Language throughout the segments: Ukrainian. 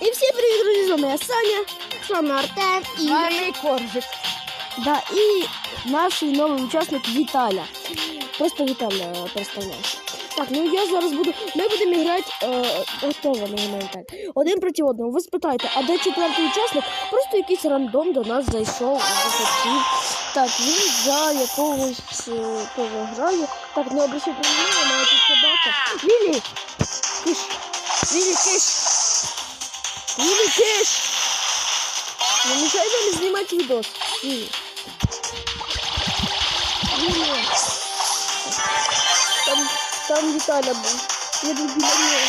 І всім привіт, друзі, з вами я Саня, з вами Артем і, Гарний коржик. да, і наш новий учасник Віталя. Просто Віталя е, представляється. Так, ну я зараз буду. Ми будемо грати е, готово на моменталь. Один проти одного. Ви спитаєте, а де четвертий учасник? Просто якийсь рандом до нас зайшов захотів. Так, він за якогось е, кого грає. Так, не обращайте увагу, мене тут собака. Лілі! Киш! Лілі, киш! Лілі, киш! Не мешай нам снимать видос. Лили. Лили. Там, там Виталя был. Я буду для него.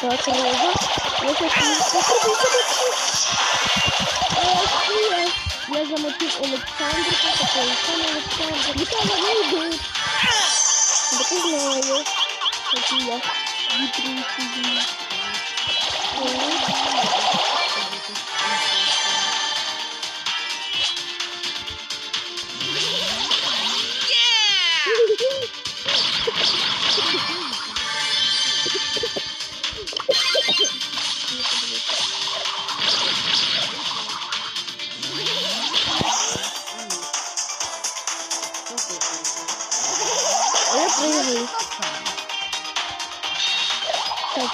Так, Роза. Я сейчас попробую замочить. Я замочил Александра. Такой сам Александр. Виталя выйдет. Да ты знаю. Какие я. Hidro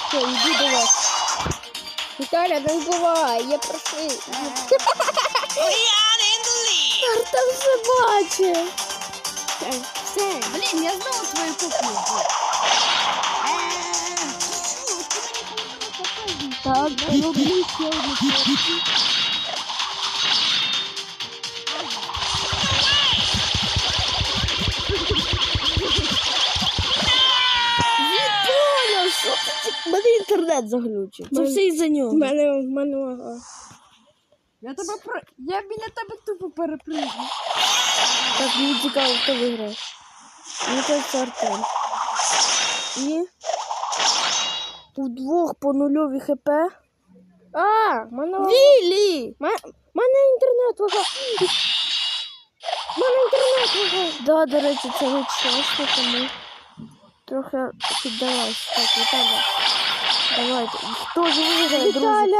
все, иду до вас. Виталя, не вбивай, я прошу. Артем все все. Блін, я знову твою кухню. Так, роблю ще одну інтернет заглючив. Це все із-за нього. мене, в мене ага. Я тебе про... Я біля тебе тупо перепригну. Так, мені цікаво, хто виграє. Мені кажеться Артем. І удвох по нульові хп. А, мене... Вілі! мене інтернет лагав. мене інтернет лагав. Да, до речі, це не чесно, тому трохи піддалась. Так, Віталя. Давайте. Хто ж виграє, друзі?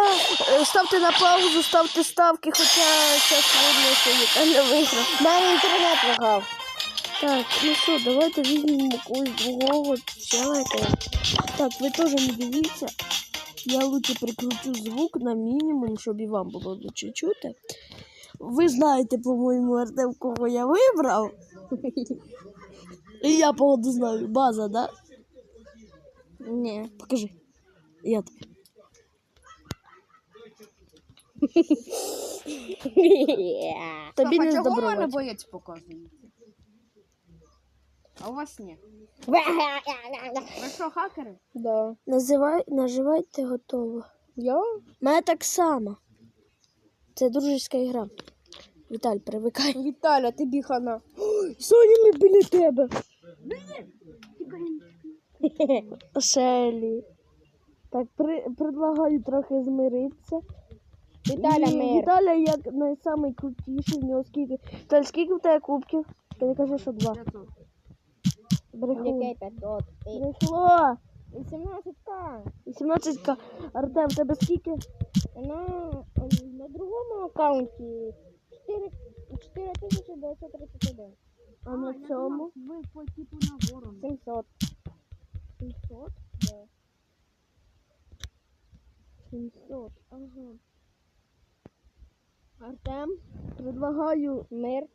Е, Ставте на паузу, ставте ставки, хоча зараз видно, що Віталя виграв. Мене інтернет лагав. Так, ну що, давайте візьмемо когось другого человека. Так, ви теж не дивіться. Я лучше прикручу звук на мінімум, щоб і вам було лучше чути. Ви знаєте, по-моєму, Артем, кого я вибрав. І я погоду знаю. База, да? Ні. Покажи. Я тобі. Не Чого мене здобрувати. боєць показує? А у вас ні. Ви що, хакери? Да. Називай, наживайте готово. Я? Мене так само. Це дружеська гра. Віталь, привикай. Віталя, тобі хана. Соня, ми біля тебе. Шелі. Так, при, предлагаю трохи змиритися. Віталя, І мир. Віталя як найкрутіший, в нього скільки. Віталь, скільки в тебе кубків? Ти не кажи, що два. Брехло. Яке 500? Брехло. 18к. 18к. Артем, в тебе скільки? На, на другому аккаунті 4 4931. А на цьому? Ви по типу на ворон. 700. 700? Да. 700. Ага. Артем, Предлагаю мир.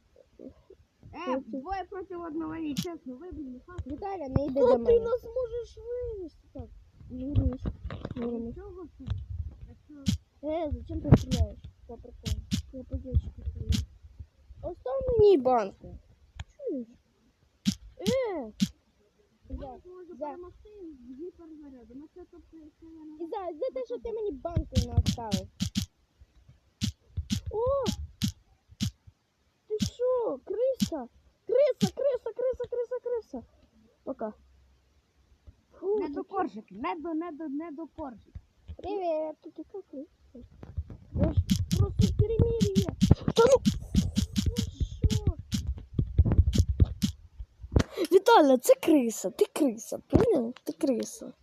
Е, двоє проти одного, і чесно, вибігли. Віталя, не йди до ти нас можеш винести. Так, виріш. Виріш. Чого це? Е, зачем ти стріляєш? По приколу. Я по ящику стріляю. Остав мені банку. Чуєш? Е, За, за. І за, за те, що ти мені банку не оставив. о! Ти що? Криса? Криса, криса, криса, криса, криса. Пока. Фу, Не до коржик, не до, не до, не до коржик. Привіт, тут яка криса? Просто перемір'я. Та ну! Ну що? Віталя, це криса, ти криса, поняв? Ти криса.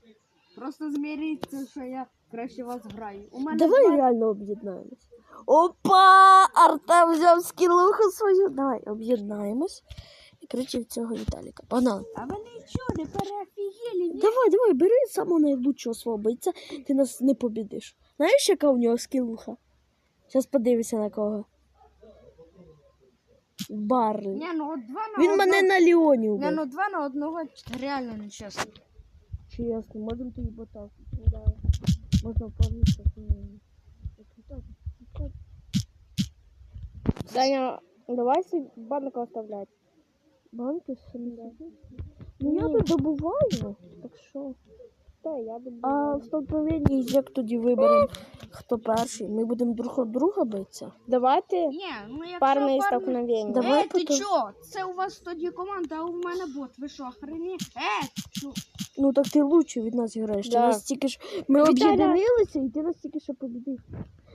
Просто зміріться, що я краще вас граю. У мене Давай два- реально об'єднаємось. Опа! Артем взяв скілуху свою. Давай об'єднаємось. І проти цього Віталіка. Погнали. А ви нічого не переофігели, ні? Давай, давай, бери самого найлучшого свого бойця, ти нас не побідиш. Знаєш, яка у нього скілуха? Зараз подивися на кого. Барлі. Ні, ну от два на Він одного- мене на Ліоні Ні, убив. ну два на одного реально нечесно. Чесно, можемо тобі ботав. Можна впевнитися. Саня, давай себе банок оставлять. Банки самі. Ну я тут добуваю, так що. Да, я буду. А в столкновенні як тоді виберемо, хто перший? Ми будемо друг от друга битися. Давайте Ні, ну якщо парные парні- столкновения. Давай Е, ти потім. чо? Це у вас тоді команда, а у мене бот. Ви що, охрені? Е, чо? Ну так ти лучше від нас граєш. Ти Да. нас тільки ж ми Віталя- об'єдналися, і ти нас тільки що побідив.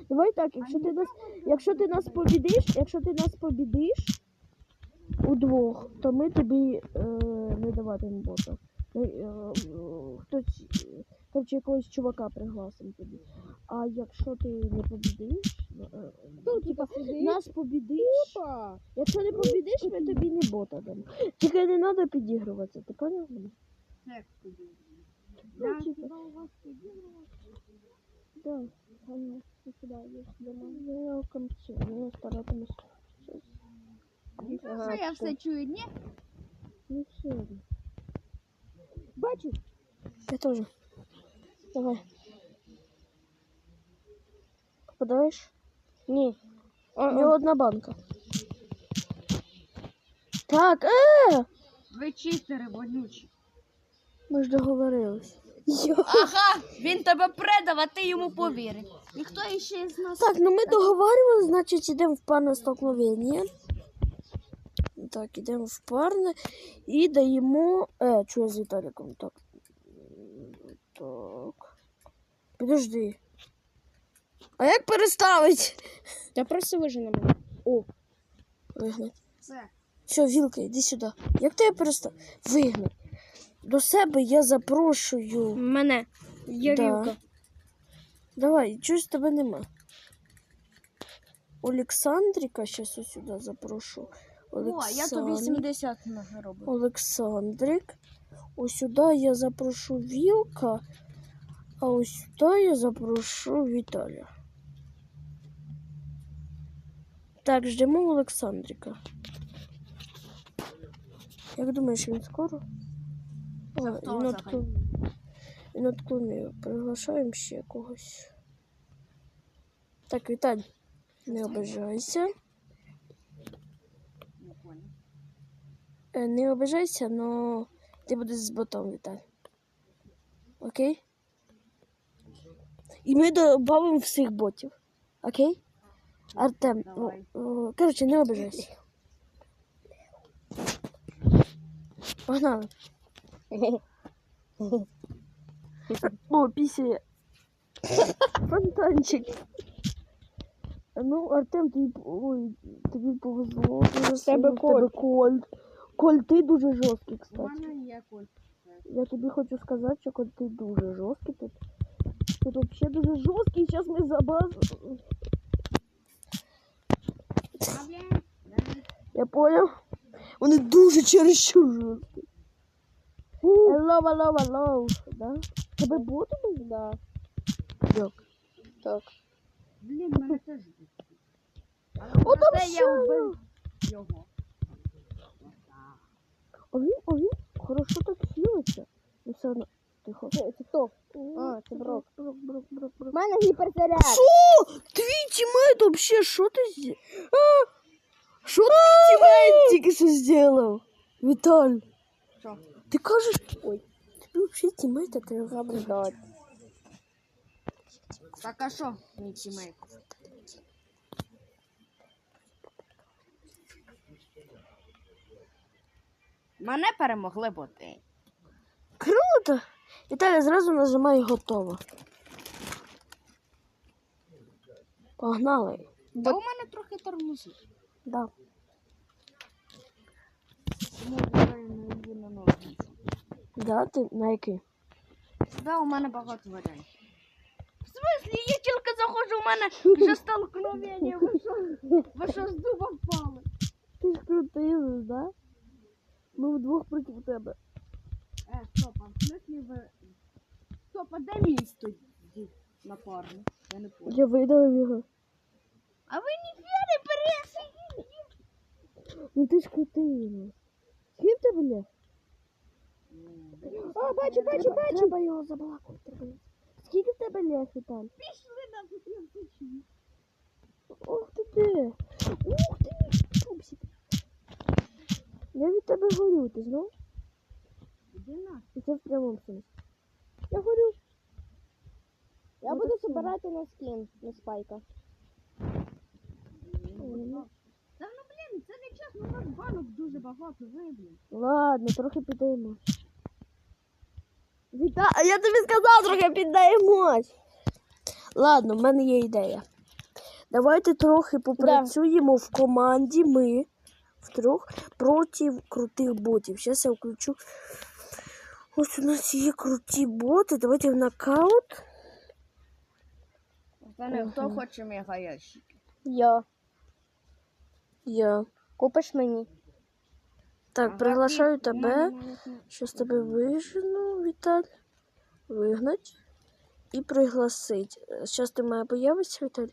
Давай так, якщо ти нас, якщо ти нас побідиш, якщо ти нас побідиш удвох, то ми тобі е, не даватимемо бота. Ми, е, е, хтось, е, коротше, якогось чувака пригласимо тобі. А якщо ти не побідиш, е, ну, типа, нас побідиш, Опа! якщо не побідиш, ми тобі не бота дамо. Тільки не треба підігруватися, ти поняв? Як тоді? Ну, тоді? Да, сюда идешь домой. Я в конце, я старатимусь сейчас. Я все чую, ні? Не все. Бачишь? Я тоже. Давай. Попадаешь? Ні. У него одна банка. Так, э! Ви читери вонючі. Мы ж договорились. Йо. Ага, він тебе предав, а ти йому повірив. І хто іще з нас? Так, ну ми договаривались, значить йдемо в парне столкновення. Так, йдемо в парне і даємо. Е, чого з Віталіком? Так. Так. Підожди. А як переставить? Та просто вижи на мене. О. Вигнать. Все. Все, Вілка, йди сюди. Як тебе перестав? Вигнать. До себе я запрошую. Мене. Я Да. вілка. Давай, чогось тебе нема. Олександріка, зараз ось сюди запрошу. О, я тобі Олександр- 70 наробив. Олександрик. Ось сюди я запрошу Вілка, а ось сюди я запрошу Віталя. Так, ждемо Олександрика. Як думаєш, він скоро? О, він взагалі? Він отклонив. Приглашаємо ще когось. Так, Віталь, не обижайся. Е, Не обижайся, но ти будеш з ботом, Віталь. Окей? І ми додамо всіх ботів. Окей? Артем, коротше, не обижайся. Погнали. О, після. Фонтанчик. Ну, Артем, тобі, ой, тобі повезло. Тебе кольт. Кольти дуже жорсткі, У кстати. мене є коль. Я тобі хочу сказати, що кольти дуже жорсткі тут. Тут взагалі дуже жорсткі, зараз ми за базу. Я понял. Вони дуже чересчур жорсткі. Hello, hello, hello. Да? Тебе були? Да. Як? Так. Блін, мене теж. О, там ще. я вбив його. А він, а він хорошо так хілиться. Ну все одно. Тихо. Це хто? О, А, це Брок. Брок, брок, брок, брок. У мене гіперзаряд. Що? Твій тімейт вообще, що ти зі... А? Що твій тімейт тільки що зробив? Віталь, Що? ти кажеш... Ой, тобі взагалі тімейта треба. Наблюдать. Так а що, мій тімейт? Мене перемогли боти. Круто! Віталя зразу нажимай готово. Погнали. Та у мене трохи тормозить. Да. Тому на ножниці. Да, ти на який? Да, у мене багато варіантів. В смислі, я тільки заходжу, у мене вже столкновення. Ви що, ви що з дуба впали? Ти ж крутий, да? Ми вдвох проти тебе. Е, стоп, а в смислі ви... Стоп, а де мій стоїть напарник? Я не понял. Я видалив його. А ви ніфіга не пересидіть. Ну ти ж крутий. ну. Скільки в тебе лє? О, бачу, бачу, бачу. Треба його його- Скільки в тебе лє, Віталь? Пішли на зустрічі. Ух ти ти. Ух ти. Пупсик. Я горю, ти знав? І це в прямому сенсі. Я горю. Я Ну, буду собирати на скін на спайка. Та ну блін, це не чесно, у нас банок дуже багато, ви, блін. Ладно, трохи піддаємось. Віта, я тобі сказав, трохи піддаємось. Ладно, в мене є ідея. Давайте трохи попрацюємо в команді ми втрьох проти крутих ботів. Зараз я включу. Ось у нас є круті боти. Давайте в нокаут. Пане, хто хоче мегаящики? Я. Я. Купиш мені? Так, приглашаю тебе. Щось тебе вижену, Віталь. Вигнать. І пригласить. Зараз ти має появитися, Віталь.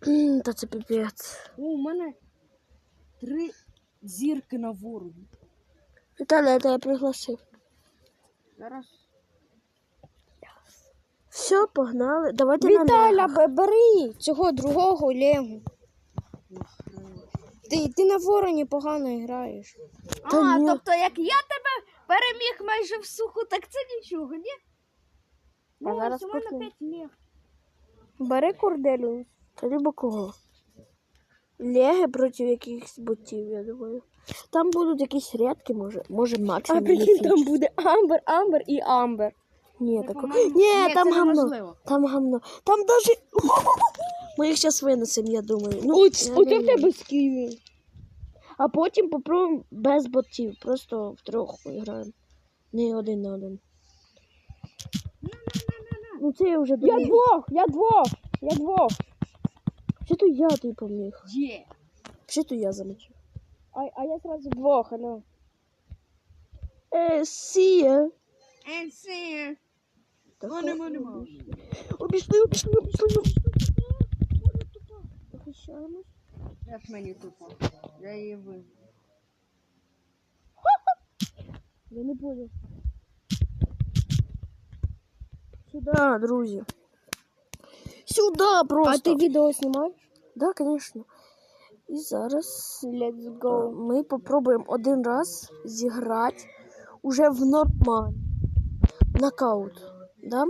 Та це піпець. У мене три зірки на ворогі. Віталя, я тебе пригласив. Зараз. Все, погнали. Давайте на Віталя, бери цього другого Легу. Ти, ти на вороні погано граєш. Та а, ні. тобто як я тебе переміг майже в суху, так це нічого, ні? Ну, зараз мене поки- п'ять ліг. Бери курделю. Та либо кого? Леги проти якихось ботів, я думаю. Там будуть якісь рядки, може, може А прикинь, там буде Амбер, Амбер і Амбер. Ні, Це, тако... Ні, Ні, там гамно. Там гамно. Там даже. Ми їх зараз винесемо, я думаю. Ну, Ось, я оце в тебе сківі. А потім попробуємо без ботів. Просто втрьох граємо. Не один на один. Ну це я вже думаю. Я двох, я двох, я двох. Що то я тобі поміг? Є. Що то я замочив? А, а я сразу двох, алло. Е, сія. Енсі. Так, Вони мене Обійшли, обійшли, обійшли, обійшли. Захищаємось. Як мені тупо. Я її вив. Я не понял. Сюда, друзі. Сюда просто. А ти відео знімаєш? Да, конечно. І зараз Let's е, go. ми попробуємо один раз зіграти уже в нормаль. Нокаут. Да?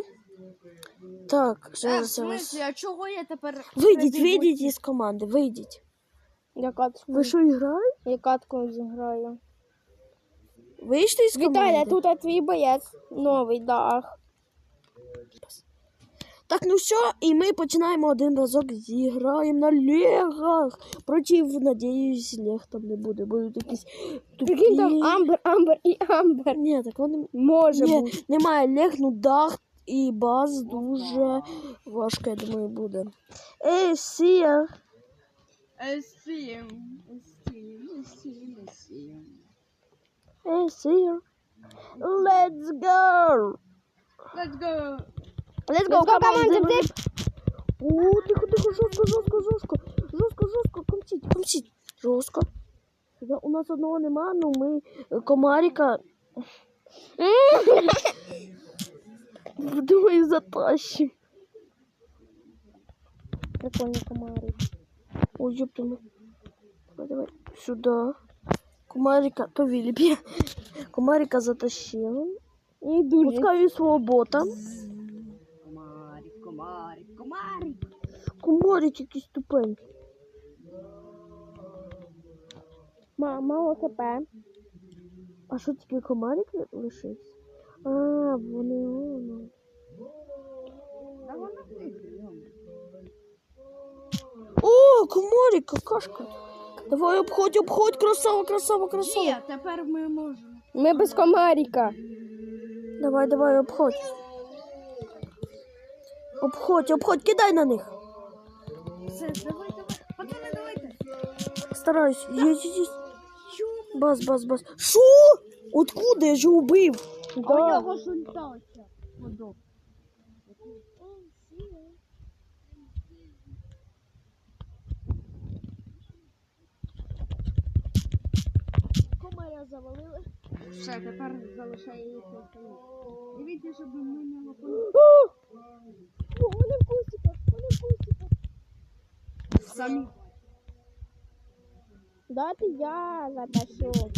Так, Е, в зараз я вас... а чого я тепер... Вийдіть, вийдіть із команди, вийдіть. Я катку, Ви що, граєте? я катку зіграю. Вийшли із команди? Віталя, тут твій боєць. Новий, дах. Так, ну все, і ми починаємо один разок зіграємо на легах. Проти, надіюсь, лег там не буде. Будуть якісь тупі. Прикинь, там Амбер, Амбер і Амбер. Ні, так вони Може Ні, бути. немає лег, ну дах і баз дуже важко, я думаю, буде. Ей, Сія. Естім, естім. Ей, Сія. Let's go! Let's go. Let's go, команда, О, тихо, тихо, жорстко, жорстко, жорстко. Жорстко, жорстко, комчіть, комчіть. Жорстко. У нас одного нема, ну ми е, комарика. Думаю, затащим. Прикольні комари. Ой, ёпта мы. Давай, давай. Сюда. Кумарика, то Вилипе. Кумарика затащил. І дуже. Пускаю свого бота. Комарик, комарик, комарик. Кумарик якийсь тупенький. Мало хп. А що тільки комарик лишився? А, вони воно. Да вона. О, комарик, какашка. Давай обходь, обходь, красава, красава, красава. Є, тепер ми можемо. Ми без комаріка. Давай, давай, обходь. Обходь, обходь, кидай на них. Все, давай, давай. Пацани, давайте. Стараюсь. Є, є, є. Бас, бас, бас. Що? Откуда я ж його убив? А у нього ж. Подоб. Комаря завалили. Все, тепер залишає її. Дивіться, щоб ми не лопали. О, вони в кустиках, вони в кустиках. Самі. Я затащу.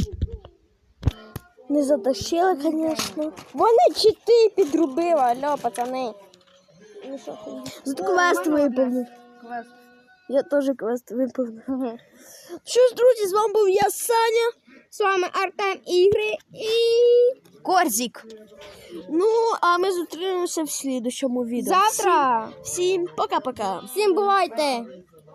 Не затащили, звісно. Вони чити підрубили, алло, пацани. Ну що ти? Зато квест виповнив. Квест. Я теж квест виповнив. Що ж, друзі, з вами був я, Саня. З вами Артем Ігри і Корзік. Ну, а ми зустрінемося в слідущому відео. завтра. Всім пока-пока. Всім бувайте!